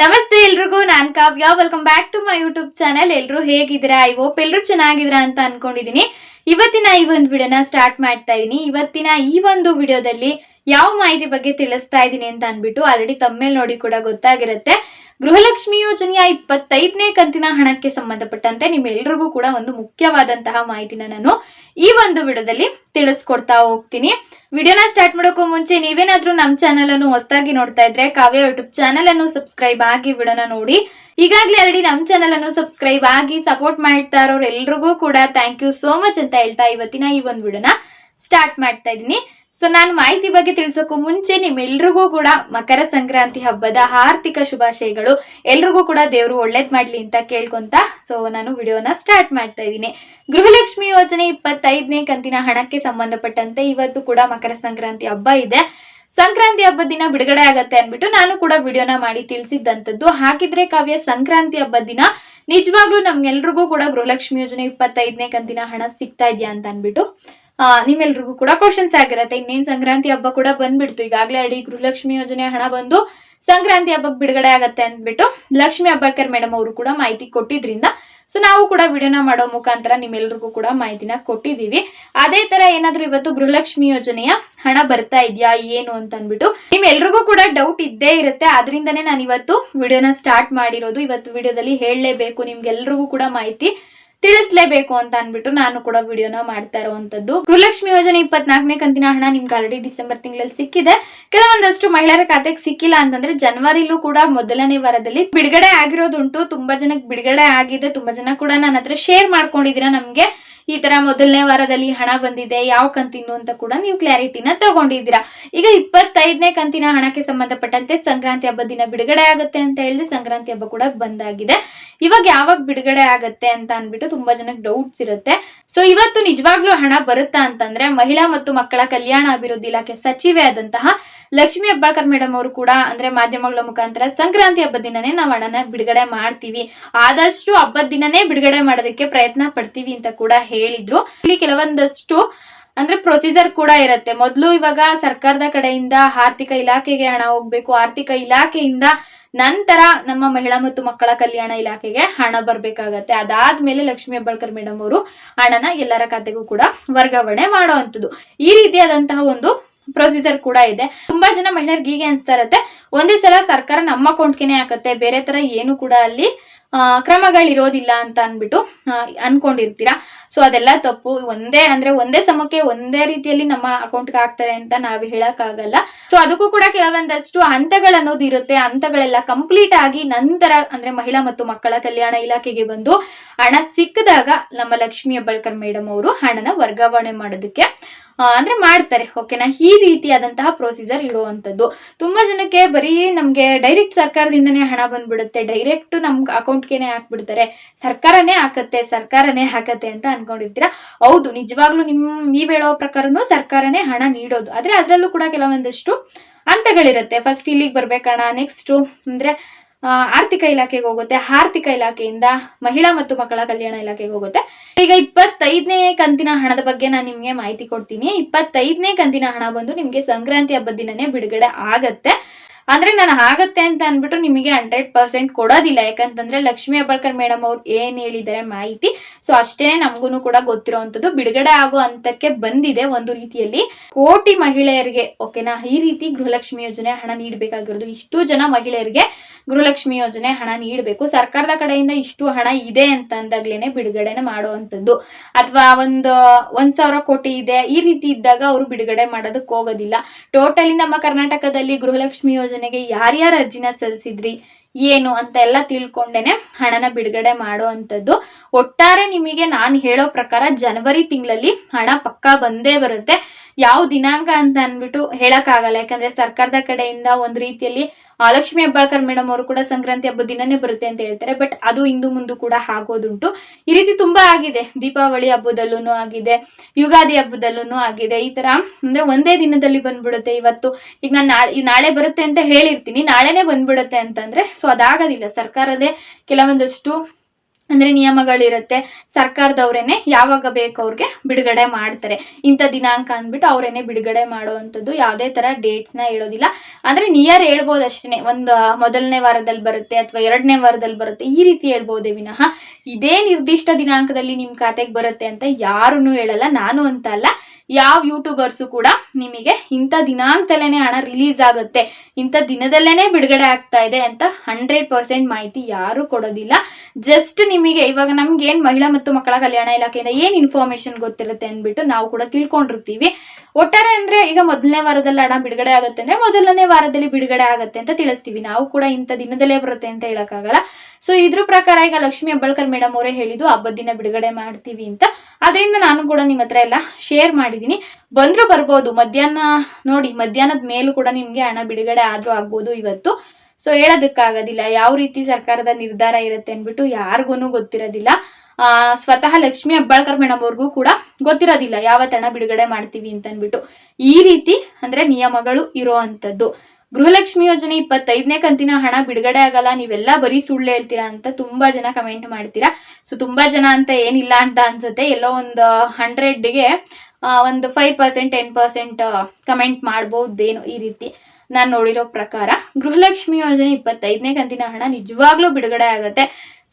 ನಮಸ್ತೆ ಎಲ್ರಿಗೂ, ನಾನ್ Kavya. Welcome back to my YouTube channel ಎಲ್ರು ಹೇಗಿದ್ದೀರಾ? ಐ ಹೋಪ್ ಎಲ್ರು ಚೆನ್ನಾಗಿದ್ರ ಅಂತ ಅನ್ಕೊಂಡಿದೀನಿ. ಇವತ್ತಿನ ಈ ಒಂದು ವಿಡಿಯೋನ ಸ್ಟಾರ್ಟ್ ಮಾಡ್ತಾ ಇದೀನಿ. ಇವತ್ತಿನ ಈ ಒಂದು ವಿಡಿಯೋದಲ್ಲಿ ಯಾವ ಮಾಹಿತಿ ಬಗ್ಗೆ ತಿಳಿಸ್ತಾ ಇದ್ದೀನಿ ಅಂತ ಅನ್ಬಿಟ್ಟು ಆಲ್ರೆಡಿ ತಮ್ಮೇಲೆ ನೋಡಿ ಕೂಡ ಗೊತ್ತಾಗಿರುತ್ತೆ. ಗೃಹಲಕ್ಷ್ಮಿ ಯೋಜನೆಯ ಇಪ್ಪತ್ತೈದನೇ ಕಂತಿನ ಹಣಕ್ಕೆ ಸಂಬಂಧಪಟ್ಟಂತೆ ನಿಮ್ಮೆಲ್ಲರಿಗೂ ಕೂಡ ಒಂದು ಮುಖ್ಯವಾದಂತಹ ಮಾಹಿತಿನ ನಾನು ಈ ಒಂದು ವಿಡಿಯೋದಲ್ಲಿ ತಿಳಿಸ್ಕೊಡ್ತಾ ಹೋಗ್ತೀನಿ. ವಿಡಿಯೋನ ಸ್ಟಾರ್ಟ್ ಮಾಡೋಕ್ಕೂ ಮುಂಚೆ ನೀವೇನಾದ್ರೂ ನಮ್ಮ ಚಾನಲ್ ಅನ್ನು ಹೊಸದಾಗಿ ನೋಡ್ತಾ ಇದ್ರೆ ಕಾವ್ಯ ಯೂಟ್ಯೂಬ್ ಚಾನಲ್ ಅನ್ನು ಸಬ್ಸ್ಕ್ರೈಬ್ ಆಗಿ ವಿಡಿಯೋನ ನೋಡಿ. ಈಗಾಗಲೇ ಆಲ್ರೆಡಿ ನಮ್ಮ ಚಾನಲ್ ಅನ್ನು ಸಬ್ಸ್ಕ್ರೈಬ್ ಆಗಿ ಸಪೋರ್ಟ್ ಮಾಡ್ತಾ ಇರೋರು ಎಲ್ರಿಗೂ ಕೂಡ ಥ್ಯಾಂಕ್ ಯು ಸೋ ಮಚ್ ಅಂತ ಹೇಳ್ತಾ ಇವತ್ತಿನ ಈ ಒಂದು ವಿಡಿಯೋನ ಸ್ಟಾರ್ಟ್ ಮಾಡ್ತಾ ಇದ್ದೀನಿ. ಸೊ ನಾನು ಮಾಹಿತಿ ಬಗ್ಗೆ ತಿಳಿಸೋಕ್ಕೂ ಮುಂಚೆ ನಿಮ್ಮೆಲ್ರಿಗೂ ಕೂಡ ಮಕರ ಸಂಕ್ರಾಂತಿ ಹಬ್ಬದ ಆರ್ಥಿಕ ಶುಭಾಶಯಗಳು. ಎಲ್ರಿಗೂ ಕೂಡ ದೇವರು ಒಳ್ಳೇದ್ ಮಾಡ್ಲಿ ಅಂತ ಕೇಳ್ಕೊಂತ ಸೊ ನಾನು ವಿಡಿಯೋನ ಸ್ಟಾರ್ಟ್ ಮಾಡ್ತಾ ಇದ್ದೀನಿ. ಗೃಹಲಕ್ಷ್ಮಿ ಯೋಜನೆ ಇಪ್ಪತ್ತೈದನೇ ಕಂತಿನ ಹಣಕ್ಕೆ ಸಂಬಂಧಪಟ್ಟಂತೆ ಇವತ್ತು ಕೂಡ ಮಕರ ಸಂಕ್ರಾಂತಿ ಹಬ್ಬ ಇದೆ. ಸಂಕ್ರಾಂತಿ ಹಬ್ಬದ ದಿನ ಬಿಡುಗಡೆ ಆಗತ್ತೆ ಅನ್ಬಿಟ್ಟು ನಾನು ಕೂಡ ವಿಡಿಯೋನ ಮಾಡಿ ತಿಳಿಸಿದ್ದಂಥದ್ದು ಹಾಗಿದ್ರೆ ಕಾವ್ಯ, ಸಂಕ್ರಾಂತಿ ಹಬ್ಬದ ದಿನ ನಿಜವಾಗ್ಲೂ ನಮ್ಗೆಲ್ರಿಗೂ ಕೂಡ ಗೃಹಲಕ್ಷ್ಮಿ ಯೋಜನೆ ಇಪ್ಪತ್ತೈದನೇ ಕಂತಿನ ಹಣ ಸಿಗ್ತಾ ಇದೆಯಾ ಅಂತ ಅನ್ಬಿಟ್ಟು ನಿಮ್ಮೆಲ್ರಿಗೂ ಕೂಡ ಕ್ವಶನ್ಸ್ ಆಗಿರತ್ತೆ. ಇನ್ನೇನ್ ಸಂಕ್ರಾಂತಿ ಹಬ್ಬ ಕೂಡ ಬಂದ್ಬಿಡ್ತು. ಈಗಾಗಲೇ ಅಡಿ ಗೃಹಲಕ್ಷ್ಮಿ ಯೋಜನೆ ಹಣ ಬಂದು ಸಂಕ್ರಾಂತಿ ಹಬ್ಬಕ್ಕೆ ಬಿಡುಗಡೆ ಆಗತ್ತೆ ಅಂದ್ಬಿಟ್ಟು ಲಕ್ಷ್ಮಿ ಹಬ್ಬಾಳ್ಕರ್ ಮೇಡಮ್ ಅವರು ಕೂಡ ಮಾಹಿತಿ ಕೊಟ್ಟಿದ್ರಿಂದ ಸೊ ನಾವು ಕೂಡ ವಿಡಿಯೋನ ಮಾಡೋ ಮುಖಾಂತರ ನಿಮ್ಮೆಲ್ರಿಗೂ ಕೂಡ ಮಾಹಿತಿನ ಕೊಟ್ಟಿದ್ದೀವಿ. ಅದೇ ತರ ಏನಾದ್ರೂ ಇವತ್ತು ಗೃಹಲಕ್ಷ್ಮಿ ಯೋಜನೆಯ ಹಣ ಬರ್ತಾ ಇದೆಯಾ, ಏನು ಅಂತ ಅನ್ಬಿಟ್ಟು ನಿಮ್ಮೆಲ್ರಿಗೂ ಕೂಡ ಡೌಟ್ ಇದ್ದೇ ಇರುತ್ತೆ. ಅದರಿಂದನೇ ನಾನು ಇವತ್ತು ವಿಡಿಯೋನ ಸ್ಟಾರ್ಟ್ ಮಾಡಿರೋದು. ಇವತ್ತು ವಿಡಿಯೋದಲ್ಲಿ ಹೇಳಲೇಬೇಕು. ನಿಮ್ಗೆಲ್ರಿಗೂ ಕೂಡ ಮಾಹಿತಿ ತಿಳಿಸ್ಲೇಬೇಕು ಅಂತ ಅನ್ಬಿಟ್ಟು ನಾನು ಕೂಡ ವಿಡಿಯೋನ ಮಾಡ್ತಾ ಇರುವಂತದ್ದು. ಗೃಹಲಕ್ಷ್ಮಿ ಯೋಜನೆ ಇಪ್ಪತ್ನಾಲ್ಕನೇ ಕಂತಿನ ಹಣ ನಿಮ್ಗೆ ಆಲ್ರೆಡಿ ಡಿಸೆಂಬರ್ ತಿಂಗಳಲ್ಲಿ ಸಿಕ್ಕಿದೆ. ಕೆಲವೊಂದಷ್ಟು ಮಹಿಳೆಯರ ಖಾತೆಗೆ ಸಿಕ್ಕಿಲ್ಲ ಅಂತಂದ್ರೆ ಜನವರಿಲೂ ಕೂಡ ಮೊದಲನೇ ವಾರದಲ್ಲಿ ಬಿಡುಗಡೆ ಆಗಿರೋದುಂಟು. ತುಂಬಾ ಜನಕ್ಕೆ ಬಿಡುಗಡೆ ಆಗಿದೆ. ತುಂಬಾ ಜನ ಕೂಡ ನನ್ನ ಹತ್ರ ಶೇರ್ ಮಾಡ್ಕೊಂಡಿದ್ದೀರಾ ನಮ್ಗೆ. ಈ ತರ ಮೊದಲನೇ ವಾರದಲ್ಲಿ ಹಣ ಬಂದಿದೆ, ಯಾವ ಕಂತಿಂದು ಅಂತ ಕೂಡ ನೀವು ಕ್ಲಾರಿಟಿನ ತಗೊಂಡಿದ್ದೀರಾ. ಈಗ ಇಪ್ಪತ್ತೈದನೇ ಕಂತಿನ ಹಣಕ್ಕೆ ಸಂಬಂಧಪಟ್ಟಂತೆ ಸಂಕ್ರಾಂತಿ ಹಬ್ಬ ದಿನ ಬಿಡುಗಡೆ ಆಗುತ್ತೆ ಅಂತ ಹೇಳಿದ್ರೆ ಸಂಕ್ರಾಂತಿ ಹಬ್ಬ ಕೂಡ ಬಂದಾಗಿದೆ. ಇವಾಗ ಯಾವಾಗ ಬಿಡುಗಡೆ ಆಗತ್ತೆ ಅಂತ ಅನ್ಬಿಟ್ಟು ತುಂಬಾ ಜನಕ್ಕೆ ಡೌಟ್ಸ್ ಇರುತ್ತೆ. ಸೊ ಇವತ್ತು ನಿಜವಾಗ್ಲೂ ಹಣ ಬರುತ್ತಾ ಅಂತಂದ್ರೆ ಮಹಿಳಾ ಮತ್ತು ಮಕ್ಕಳ ಕಲ್ಯಾಣ ಅಭಿವೃದ್ಧಿ ಇಲಾಖೆ ಸಚಿವೆ ಆದಂತಹ ಲಕ್ಷ್ಮಿ ಹೆಬ್ಬಾಳ್ಕರ್ ಮೇಡಮ್ ಅವರು ಕೂಡ ಅಂದ್ರೆ ಮಾಧ್ಯಮಗಳ ಮುಖಾಂತರ ಸಂಕ್ರಾಂತಿ ಹಬ್ಬದ ದಿನನೇ ನಾವು ಹಣನ ಬಿಡುಗಡೆ ಮಾಡ್ತೀವಿ. ಆದಷ್ಟು ಹಬ್ಬದ ದಿನನೇ ಬಿಡುಗಡೆ ಮಾಡೋದಕ್ಕೆ ಪ್ರಯತ್ನ ಪಡ್ತೀವಿ ಅಂತ ಕೂಡ ಹೇಳಿದ್ರು. ಇಲ್ಲಿ ಕೆಲವೊಂದಷ್ಟು ಅಂದ್ರೆ ಪ್ರೊಸೀಜರ್ ಕೂಡ ಇರುತ್ತೆ. ಮೊದಲು ಇವಾಗ ಸರ್ಕಾರದ ಕಡೆಯಿಂದ ಆರ್ಥಿಕ ಇಲಾಖೆಗೆ ಹಣ ಹೋಗ್ಬೇಕು. ಆರ್ಥಿಕ ಇಲಾಖೆಯಿಂದ ನಂತರ ನಮ್ಮ ಮಹಿಳಾ ಮತ್ತು ಮಕ್ಕಳ ಕಲ್ಯಾಣ ಇಲಾಖೆಗೆ ಹಣ ಬರ್ಬೇಕಾಗತ್ತೆ. ಅದಾದ್ಮೇಲೆ ಲಕ್ಷ್ಮಿ ಹೆಬ್ಬಾಳ್ಕರ್ ಮೇಡಮ್ ಅವರು ಹಣನ ಎಲ್ಲರ ಖಾತೆಗೂ ಕೂಡ ವರ್ಗಾವಣೆ ಮಾಡುವಂಥದ್ದು. ಈ ರೀತಿಯಾದಂತಹ ಒಂದು ಪ್ರೊಸೀಜರ್ ಕೂಡ ಇದೆ. ತುಂಬಾ ಜನ ಮಹಿಳೆಯರಿಗೆ ಹೀಗೆ ಅನ್ಸ್ತಾ ಇರತ್ತೆ. ಒಂದೇ ಸಲ ಸರ್ಕಾರ ನಮ್ಮ ಅಕೌಂಟ್ಗೆನೆ ಹಾಕತ್ತೆ, ಬೇರೆ ತರ ಏನು ಕೂಡ ಅಲ್ಲಿ ಕ್ರಮಗಳಿರೋದಿಲ್ಲ ಅಂತ ಅನ್ಬಿಟ್ಟು ಅನ್ಕೊಂಡಿರ್ತೀರಾ? ಸೊ ಅದೆಲ್ಲ ತಪ್ಪು. ಒಂದೇ ಅಂದ್ರೆ ಒಂದೇ ಸಮಕ್ಕೆ ಒಂದೇ ರೀತಿಯಲ್ಲಿ ನಮ್ಮ ಅಕೌಂಟ್ಗೆ ಹಾಕ್ತಾರೆ ಅಂತ ನಾವು ಹೇಳಕ್ಕಾಗಲ್ಲ. ಸೊ ಅದಕ್ಕೂ ಕೂಡ ಕೆಲವೊಂದಷ್ಟು ಹಂತಗಳನ್ನೋದು ಇರುತ್ತೆ. ಹಂತಗಳೆಲ್ಲ ಕಂಪ್ಲೀಟ್ ಆಗಿ ನಂತರ ಅಂದ್ರೆ ಮಹಿಳಾ ಮತ್ತು ಮಕ್ಕಳ ಕಲ್ಯಾಣ ಇಲಾಖೆಗೆ ಬಂದು ಹಣ ಸಿಕ್ಕಿದಾಗ ನಮ್ಮ ಲಕ್ಷ್ಮಿ ಅಬ್ಬಳ್ಕರ್ ಮೇಡಮ್ ಅವರು ಹಣನ ವರ್ಗಾವಣೆ ಮಾಡೋದಕ್ಕೆ ಅಂದ್ರೆ ಮಾಡ್ತಾರೆ. ಓಕೆನಾ ಈ ರೀತಿಯಾದಂತಹ ಪ್ರೊಸೀಜರ್ ಇರುವಂತದ್ದು. ತುಂಬಾ ಜನಕ್ಕೆ ಬರೀ ನಮ್ಗೆ ಡೈರೆಕ್ಟ್ ಸರ್ಕಾರದಿಂದನೇ ಹಣ ಬಂದ್ಬಿಡುತ್ತೆ. ಡೈರೆಕ್ಟ್ ನಮ್ ಅಕೌಂಟ್ಗೆನೆ ಹಾಕ್ಬಿಡ್ತಾರೆ. ಸರ್ಕಾರನೇ ಹಾಕತ್ತೆ ಸರ್ಕಾರನೇ ಹಾಕತ್ತೆ ಅಂತ ಅನ್ಕೊಂಡಿರ್ತೀರಾ? ಹೌದು, ನಿಜವಾಗ್ಲೂ ನಿಮ್, ನೀವ್ ಹೇಳೋ ಪ್ರಕಾರನು ಸರ್ಕಾರನೇ ಹಣ ನೀಡೋದು. ಆದ್ರೆ ಅದ್ರಲ್ಲೂ ಕೂಡ ಕೆಲವೊಂದಷ್ಟು ಹಂತಗಳಿರುತ್ತೆ. ಫಸ್ಟ್ ಇಲ್ಲಿಗೆ ಬರ್ಬೇಕಣ ನೆಕ್ಸ್ಟ್ ಅಂದ್ರೆ ಆರ್ಥಿಕ ಇಲಾಖೆಗೆ ಹೋಗುತ್ತೆ. ಆರ್ಥಿಕ ಇಲಾಖೆಯಿಂದ ಮಹಿಳಾ ಮತ್ತು ಮಕ್ಕಳ ಕಲ್ಯಾಣ ಇಲಾಖೆಗೆ ಹೋಗುತ್ತೆ. ಈಗ ಇಪ್ಪತ್ತೈದನೇ ಕಂತಿನ ಹಣದ ಬಗ್ಗೆ ನಾನು ನಿಮ್ಗೆ ಮಾಹಿತಿ ಕೊಡ್ತೀನಿ. ಇಪ್ಪತ್ತೈದನೇ ಕಂತಿನ ಹಣ ಬಂದು ನಿಮ್ಗೆ ಸಂಕ್ರಾಂತಿ ಹಬ್ಬದ ದಿನನೇ ಬಿಡುಗಡೆ ಆಗತ್ತೆ. ಅಂದ್ರೆ ನಾನು ಆಗತ್ತೆ ಅಂತ ಅಂದ್ಬಿಟ್ಟು ನಿಮಗೆ ಹಂಡ್ರೆಡ್ ಪರ್ಸೆಂಟ್ ಕೊಡೋದಿಲ್ಲ. ಯಾಕಂತಂದ್ರೆ ಲಕ್ಷ್ಮೀ ಹೆಬ್ಬಾಳ್ಕರ್ ಮೇಡಮ್ ಅವ್ರು ಏನ್ ಹೇಳಿದ್ದಾರೆ ಮಾಹಿತಿ. ಸೊ ಅಷ್ಟೇ ನಮಗೂ ಕೂಡ ಗೊತ್ತಿರೋವಂಥದ್ದು ಬಿಡುಗಡೆ ಆಗೋ ಹಂತಕ್ಕೆ ಬಂದಿದೆ ಒಂದು ರೀತಿಯಲ್ಲಿ. ಕೋಟಿ ಮಹಿಳೆಯರಿಗೆ, ಓಕೆನಾ, ಈ ರೀತಿ ಗೃಹಲಕ್ಷ್ಮಿ ಯೋಜನೆ ಹಣ ನೀಡಬೇಕಾಗಿರೋದು. ಇಷ್ಟು ಜನ ಮಹಿಳೆಯರಿಗೆ ಗೃಹಲಕ್ಷ್ಮಿ ಯೋಜನೆ ಹಣ ನೀಡಬೇಕು. ಸರ್ಕಾರದ ಕಡೆಯಿಂದ ಇಷ್ಟು ಹಣ ಇದೆ ಅಂತ ಅಂದಾಗ್ಲೇನೆ ಬಿಡುಗಡೆನೆ ಮಾಡುವಂಥದ್ದು. ಅಥವಾ ಒಂದು ಒಂದ್ ಸಾವಿರ ಕೋಟಿ ಇದೆ, ಈ ರೀತಿ ಇದ್ದಾಗ ಅವರು ಬಿಡುಗಡೆ ಮಾಡೋದಕ್ಕೆ ಹೋಗೋದಿಲ್ಲ. ಟೋಟಲಿ ನಮ್ಮ ಕರ್ನಾಟಕದಲ್ಲಿ ಗೃಹಲಕ್ಷ್ಮಿ ಯೋಜನೆಗೆ ಯಾರ್ಯಾರು ಅರ್ಜಿನ ಸಲ್ಲಿಸಿದ್ರಿ, ಏನು ಅಂತ ಎಲ್ಲ ತಿಳ್ಕೊಂಡೇನೆ ಹಣನ ಬಿಡುಗಡೆ ಮಾಡುವಂಥದ್ದು. ಒಟ್ಟಾರೆ ನಿಮಗೆ ನಾನು ಹೇಳೋ ಪ್ರಕಾರ ಜನವರಿ ತಿಂಗಳಲ್ಲಿ ಹಣ ಪಕ್ಕಾ ಬಂದೇ ಬರುತ್ತೆ. ಯಾವ ದಿನಾಂಕ ಅಂತ ಅಂದ್ಬಿಟ್ಟು ಹೇಳಕ್ಕಾಗಲ್ಲ. ಯಾಕಂದ್ರೆ ಸರ್ಕಾರದ ಕಡೆಯಿಂದ ಒಂದು ರೀತಿಯಲ್ಲಿ ಲಕ್ಷ್ಮಿ ಹೆಬ್ಬಾಳ್ಕರ್ ಮೇಡಮ್ ಅವರು ಕೂಡ ಸಂಕ್ರಾಂತಿ ಹಬ್ಬದ ದಿನನೇ ಬರುತ್ತೆ ಅಂತ ಹೇಳ್ತಾರೆ. ಬಟ್ ಅದು ಇಂದು ಮುಂದು ಕೂಡ ಆಗೋದುಂಟು. ಈ ರೀತಿ ತುಂಬಾ ಆಗಿದೆ. ದೀಪಾವಳಿ ಹಬ್ಬದಲ್ಲೂ ಆಗಿದೆ, ಯುಗಾದಿ ಹಬ್ಬದಲ್ಲೂ ಆಗಿದೆ. ಈ ತರ ಅಂದ್ರೆ ಒಂದೇ ದಿನದಲ್ಲಿ ಬಂದ್ಬಿಡುತ್ತೆ ಇವತ್ತು. ಈಗ ನಾನು ನಾಳೆ ನಾಳೆ ಬರುತ್ತೆ ಅಂತ ಹೇಳಿರ್ತೀನಿ. ನಾಳೆನೆ ಬಂದ್ಬಿಡುತ್ತೆ ಅಂತಂದ್ರೆ ಸೊ ಅದಾಗೋದಿಲ್ಲ. ಸರ್ಕಾರದೇ ಕೆಲವೊಂದಷ್ಟು ಅಂದ್ರೆ ನಿಯಮಗಳಿರುತ್ತೆ. ಸರ್ಕಾರದವ್ರೇನೆ ಯಾವಾಗ ಬೇಕು ಅವ್ರಿಗೆ ಬಿಡುಗಡೆ ಮಾಡ್ತಾರೆ. ಇಂಥ ದಿನಾಂಕ ಅಂದ್ಬಿಟ್ಟು ಅವರೇನೆ ಬಿಡುಗಡೆ ಮಾಡುವಂಥದ್ದು. ಯಾವುದೇ ತರ ಡೇಟ್ಸ್ನ ಹೇಳೋದಿಲ್ಲ. ಅಂದ್ರೆ ನಿಯರ್ ಹೇಳ್ಬೋದು ಅಷ್ಟೇ ಒಂದು ಮೊದಲನೇ ವಾರದಲ್ಲಿ ಬರುತ್ತೆ ಅಥವಾ ಎರಡನೇ ವಾರದಲ್ಲಿ ಬರುತ್ತೆ. ಈ ರೀತಿ ಹೇಳ್ಬೋದೇ ವಿನಃ. ಇದೇ ನಿರ್ದಿಷ್ಟ ದಿನಾಂಕದಲ್ಲಿ ನಿಮ್ಮ ಖಾತೆಗೆ ಬರುತ್ತೆ ಅಂತ ಯಾರೂ ಹೇಳಲ್ಲ. ನಾನು ಅಂತ ಅಲ್ಲ. ಯಾವ ಯೂಟ್ಯೂಬರ್ಸು ಕೂಡ ನಿಮಗೆ ಇಂಥ ದಿನಾಂಕದಲ್ಲೇ ಹಣ ರಿಲೀಸ್ ಆಗುತ್ತೆ, ಇಂಥ ದಿನದಲ್ಲೇನೆ ಬಿಡುಗಡೆ ಆಗ್ತಾ ಇದೆ ಅಂತ ಹಂಡ್ರೆಡ್ ಪರ್ಸೆಂಟ್ ಮಾಹಿತಿ ಯಾರು ಕೊಡೋದಿಲ್ಲ. ಜಸ್ಟ್ ನಿಮಗೆ ಇವಾಗ ನಮ್ಗೆ ಏನ್ ಮಹಿಳಾ ಮತ್ತು ಮಕ್ಕಳ ಕಲ್ಯಾಣ ಇಲಾಖೆಯಿಂದ ಏನು ಇನ್ಫಾರ್ಮೇಶನ್ ಗೊತ್ತಿರುತ್ತೆ ಅಂದ್ಬಿಟ್ಟು ನಾವು ಕೂಡ ತಿಳ್ಕೊಂಡಿರ್ತೀವಿ. ಒಟ್ಟಾರೆ ಅಂದ್ರೆ ಈಗ ಮೊದಲನೇ ವಾರದಲ್ಲಿ ಹಣ ಬಿಡುಗಡೆ ಆಗುತ್ತೆ ಅಂದ್ರೆ ಮೊದಲನೇ ವಾರದಲ್ಲಿ ಬಿಡುಗಡೆ ಆಗುತ್ತೆ ಅಂತ ತಿಳಿಸ್ತೀವಿ. ನಾವು ಕೂಡ ಇಂಥ ದಿನದಲ್ಲೇ ಬರುತ್ತೆ ಅಂತ ಹೇಳಕ್ಕಾಗಲ್ಲ. ಸೊ ಇದ್ರ ಪ್ರಕಾರ ಈಗ ಲಕ್ಷ್ಮಿ ಅಬ್ಬಳ್ಕರ್ ಮೇಡಮ್ ಅವರೇ ಹೇಳಿದ್ದು ಹಬ್ಬದ ದಿನ ಬಿಡುಗಡೆ ಮಾಡ್ತೀವಿ ಅಂತ. ಅದರಿಂದ ನಾನು ಕೂಡ ನಿಮ್ಮ ಹತ್ರ ಎಲ್ಲ ಶೇರ್ ಮಾಡಿದ್ದೀನಿ ಬಂದ್ರು ಬರ್ಬೋದು. ಮಧ್ಯಾಹ್ನ ನೋಡಿ, ಮಧ್ಯಾಹ್ನದ ಮೇಲೂ ಕೂಡ ನಿಮ್ಗೆ ಹಣ ಬಿಡುಗಡೆ ಆದ್ರೂ ಆಗ್ಬೋದು ಇವತ್ತು. ಸೊ ಹೇಳೋದಕ್ಕಾಗೋದಿಲ್ಲ. ಯಾವ ರೀತಿ ಸರ್ಕಾರದ ನಿರ್ಧಾರ ಇರುತ್ತೆ ಅಂದ್ಬಿಟ್ಟು ಯಾರಿಗೂ ಗೊತ್ತಿರೋದಿಲ್ಲ. ಸ್ವತಃ ಲಕ್ಷ್ಮಿ ಹೆಬ್ಬಾಳ್ಕರ್ ಮೇಡಮ್ ಅವ್ರಿಗೂ ಕೂಡ ಗೊತ್ತಿರೋದಿಲ್ಲ. ಯಾವ ಹಣ ಬಿಡುಗಡೆ ಮಾಡ್ತೀವಿ ಅಂತ ಅಂದ್ಬಿಟ್ಟು. ಈ ರೀತಿ ಅಂದ್ರೆ ನಿಯಮಗಳು ಇರೋ ಅಂಥದ್ದು. ಗೃಹಲಕ್ಷ್ಮಿ ಯೋಜನೆ ಇಪ್ಪತ್ತೈದನೇ ಕಂತಿನ ಹಣ ಬಿಡುಗಡೆ ಆಗಲ್ಲ, ನೀವೆಲ್ಲ ಬರೀ ಸುಳ್ಳು ಹೇಳ್ತೀರಾ ಅಂತ ತುಂಬಾ ಜನ ಕಮೆಂಟ್ ಮಾಡ್ತೀರಾ. ಸೊ ತುಂಬಾ ಜನ ಅಂತ ಏನಿಲ್ಲ ಅಂತ ಅನ್ಸುತ್ತೆ. ಎಲ್ಲೋ ಒಂದು ಹಂಡ್ರೆಡ್ಗೆ ಒಂದು five percent ten percent comment ಮಾಡ್ಬೋದೇನೋ ಈ ರೀತಿ ನಾನು ನೋಡಿರೋ ಪ್ರಕಾರ ಗೃಹಲಕ್ಷ್ಮಿ ಯೋಜನೆ ಇಪ್ಪತ್ತೈದನೇ ಕಂತಿನ ಹಣ ನಿಜವಾಗ್ಲೂ ಬಿಡುಗಡೆ ಆಗುತ್ತೆ.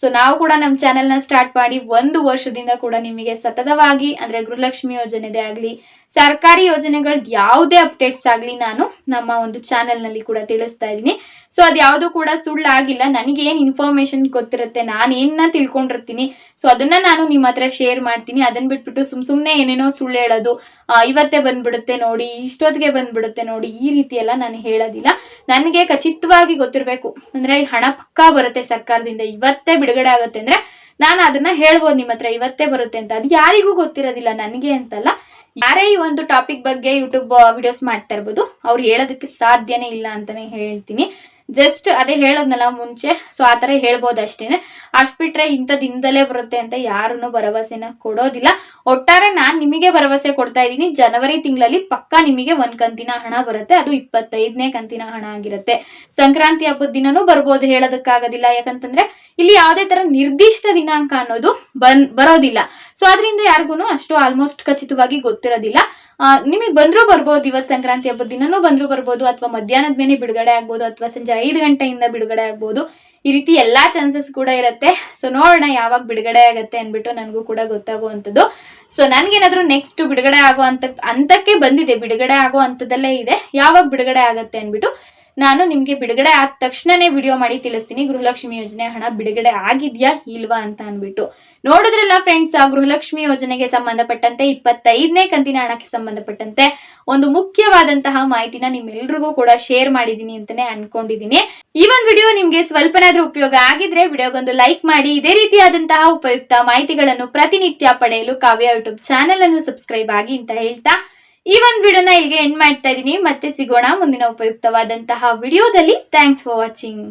ಸೊ ನಾವು ಕೂಡ ನಮ್ಮ ಚಾನೆಲ್ನ ಸ್ಟಾರ್ಟ್ ಮಾಡಿ ಒಂದು ವರ್ಷದಿಂದ ಕೂಡ ನಿಮಗೆ ಸತತವಾಗಿ, ಅಂದ್ರೆ ಗೃಹಲಕ್ಷ್ಮಿ ಯೋಜನೆದೇ ಆಗಲಿ, ಸರ್ಕಾರಿ ಯೋಜನೆಗಳ ಯಾವುದೇ ಅಪ್ಡೇಟ್ಸ್ ಆಗಲಿ ನಾನು ನಮ್ಮ ಒಂದು ಚಾನೆಲ್ನಲ್ಲಿ ಕೂಡ ತಿಳಿಸ್ತಾ ಇದ್ದೀನಿ. ಸೊ ಅದು ಯಾವುದು ಕೂಡ ಸುಳ್ಳಾಗಿಲ್ಲ. ನನಗೆ ಏನು ಇನ್ಫಾರ್ಮೇಶನ್ ಗೊತ್ತಿರುತ್ತೆ, ನಾನು ಏನನ್ನ ತಿಳ್ಕೊಂಡಿರ್ತೀನಿ ಸೊ ಅದನ್ನ ನಾನು ನಿಮ್ಮ ಹತ್ರ ಶೇರ್ ಮಾಡ್ತೀನಿ. ಅದನ್ನ ಬಿಟ್ಬಿಟ್ಟು ಸುಮ್ ಸುಮ್ಮನೆ ಏನೇನೋ ಸುಳ್ಳು ಹೇಳೋದು ಇವತ್ತೇ ಬಂದ್ಬಿಡುತ್ತೆ ನೋಡಿ, ಇಷ್ಟೊತ್ತಿಗೆ ಬಂದ್ಬಿಡುತ್ತೆ ನೋಡಿ, ಈ ರೀತಿ ಎಲ್ಲ ನಾನು ಹೇಳೋದಿಲ್ಲ. ನನಗೆ ಖಚಿತವಾಗಿ ಗೊತ್ತಿರಬೇಕು. ಅಂದ್ರೆ ಹಣ ಪಕ್ಕಾ ಬರುತ್ತೆ ಸರ್ಕಾರದಿಂದ, ಇವತ್ತೇ ಬಿಡುಗಡೆ ಆಗುತ್ತೆ ಅಂದ್ರೆ ನಾನು ಅದನ್ನ ಹೇಳ್ಬೋದು ನಿಮ್ಮ ಹತ್ರ, ಇವತ್ತೇ ಬರುತ್ತೆ ಅಂತ. ಅದು ಯಾರಿಗೂ ಗೊತ್ತಿರೋದಿಲ್ಲ, ನನಗೆ ಅಂತಲ್ಲ. ಯಾರೇ ಈ ಒಂದು ಟಾಪಿಕ್ ಬಗ್ಗೆ ಯೂಟ್ಯೂಬ್ ವಿಡಿಯೋಸ್ ಮಾಡ್ತಾ ಇರ್ಬೋದು, ಅವ್ರು ಹೇಳೋದಕ್ಕೆ ಸಾಧ್ಯನೇ ಇಲ್ಲ ಅಂತಾನೆ ಹೇಳ್ತೀನಿ. ಜಸ್ಟ್ ಅದೇ ಹೇಳೋದ್ನಲ್ಲ ಮುಂಚೆ ಸೊ ಆ ಥರ ಹೇಳ್ಬೋದು ಅಷ್ಟೇ ಅಷ್ಟು ಬಿಟ್ರೆ ಇಂಥ ದಿನದಲ್ಲೇ ಬರುತ್ತೆ ಅಂತ ಯಾರೂ ಭರವಸೆನ ಕೊಡೋದಿಲ್ಲ. ಒಟ್ಟಾರೆ ನಾನು ನಿಮಗೆ ಭರವಸೆ ಕೊಡ್ತಾ ಇದ್ದೀನಿ, ಜನವರಿ ತಿಂಗಳಲ್ಲಿ ಪಕ್ಕಾ ನಿಮಗೆ ಒಂದ್ ಕಂತಿನ ಹಣ ಬರುತ್ತೆ, ಅದು ಇಪ್ಪತ್ತೈದನೇ ಕಂತಿನ ಹಣ ಆಗಿರುತ್ತೆ. ಸಂಕ್ರಾಂತಿ ಹಬ್ಬದ ದಿನನೂ ಬರ್ಬೋದು ಹೇಳೋದಕ್ಕಾಗೋದಿಲ್ಲ, ಯಾಕಂತಂದ್ರೆ ಇಲ್ಲಿ ಯಾವುದೇ ತರ ನಿರ್ದಿಷ್ಟ ದಿನಾಂಕ ಅನ್ನೋದು ಬರೋದಿಲ್ಲ. ಸೊ ಅದರಿಂದ ಯಾರಿಗೂ ಅಷ್ಟು ಆಲ್ಮೋಸ್ಟ್ ಖಚಿತವಾಗಿ ಗೊತ್ತಿರೋದಿಲ್ಲ. ನಿಮಗೆ ಬಂದ್ರೂ ಬರ್ಬೋದು ಇವತ್ತು ಸಂಕ್ರಾಂತಿ ಹಬ್ಬದ ದಿನನೂ ಬಂದ್ರೂ ಬರ್ಬೋದು, ಅಥವಾ ಮಧ್ಯಾಹ್ನದ ಮೇಲೆ ಬಿಡುಗಡೆ ಆಗ್ಬೋದು, ಅಥವಾ ಸಂಜೆ ಐದು ಗಂಟೆಯಿಂದ ಬಿಡುಗಡೆ ಆಗ್ಬೋದು. ಈ ರೀತಿ ಎಲ್ಲಾ ಚಾನ್ಸಸ್ ಕೂಡ ಇರುತ್ತೆ. ಸೊ ನೋಡೋಣ ಯಾವಾಗ ಬಿಡುಗಡೆ ಆಗುತ್ತೆ ಅಂದ್ಬಿಟ್ಟು ನನಗೂ ಕೂಡ ಗೊತ್ತಾಗುವಂಥದ್ದು. ಸೊ ನನಗೇನಾದರೂ ನೆಕ್ಸ್ಟ್ ಬಿಡುಗಡೆ ಆಗೋ ಅಂತ ಅಂತಕ್ಕೆ ಬಂದಿದೆ. ಬಿಡುಗಡೆ ಆಗೋ ಇದೆ. ಯಾವಾಗ ಬಿಡುಗಡೆ ಆಗುತ್ತೆ ಅನ್ಬಿಟ್ಟು ನಾನು ನಿಮ್ಗೆ ಬಿಡುಗಡೆ ಆದ ತಕ್ಷಣನೇ ವಿಡಿಯೋ ಮಾಡಿ ತಿಳಿಸ್ತೀನಿ. ಗೃಹಲಕ್ಷ್ಮಿ ಯೋಜನೆ ಹಣ ಬಿಡುಗಡೆ ಆಗಿದ್ಯಾ ಇಲ್ವಾ ಅಂತ ಅನ್ಬಿಟ್ಟು ನೋಡಿದ್ರಲ್ಲ ಫ್ರೆಂಡ್ಸ್ ಆ ಗೃಹಲಕ್ಷ್ಮಿ ಯೋಜನೆಗೆ ಸಂಬಂಧಪಟ್ಟಂತೆ ಇಪ್ಪತ್ತೈದನೇ ಕಂತಿನ ಹಣಕ್ಕೆ ಸಂಬಂಧಪಟ್ಟಂತೆ ಒಂದು ಮುಖ್ಯವಾದಂತಹ ಮಾಹಿತಿನ ನಿಮ್ಮೆಲ್ರಿಗೂ ಕೂಡ ಶೇರ್ ಮಾಡಿದೀನಿ ಅಂತಾನೆ ಅನ್ಕೊಂಡಿದೀನಿ ಈ ಒಂದು ವಿಡಿಯೋ ನಿಮ್ಗೆ ಸ್ವಲ್ಪನಾದ್ರೂ ಉಪಯೋಗ ಆಗಿದ್ರೆ ವಿಡಿಯೋಗೊಂದು ಲೈಕ್ ಮಾಡಿ. ಇದೇ ರೀತಿಯಾದಂತಹ ಉಪಯುಕ್ತ ಮಾಹಿತಿಗಳನ್ನು ಪ್ರತಿನಿತ್ಯ ಪಡೆಯಲು ಕಾವ್ಯ ಯೂಟ್ಯೂಬ್ ಚಾನೆಲ್ ಅನ್ನು ಸಬ್ಸ್ಕ್ರೈಬ್ ಆಗಿ ಅಂತ ಹೇಳ್ತಾ ಈ ಒಂದು ವಿಡಿಯೋನ ಇಲ್ಲಿಗೆ ಎಂಡ್ ಮಾಡ್ತಾ ಇದ್ದೀನಿ. ಮತ್ತೆ ಸಿಗೋಣ ಮುಂದಿನ ಉಪಯುಕ್ತವಾದಂತಹ ವಿಡಿಯೋದಲ್ಲಿ. Thanks for watching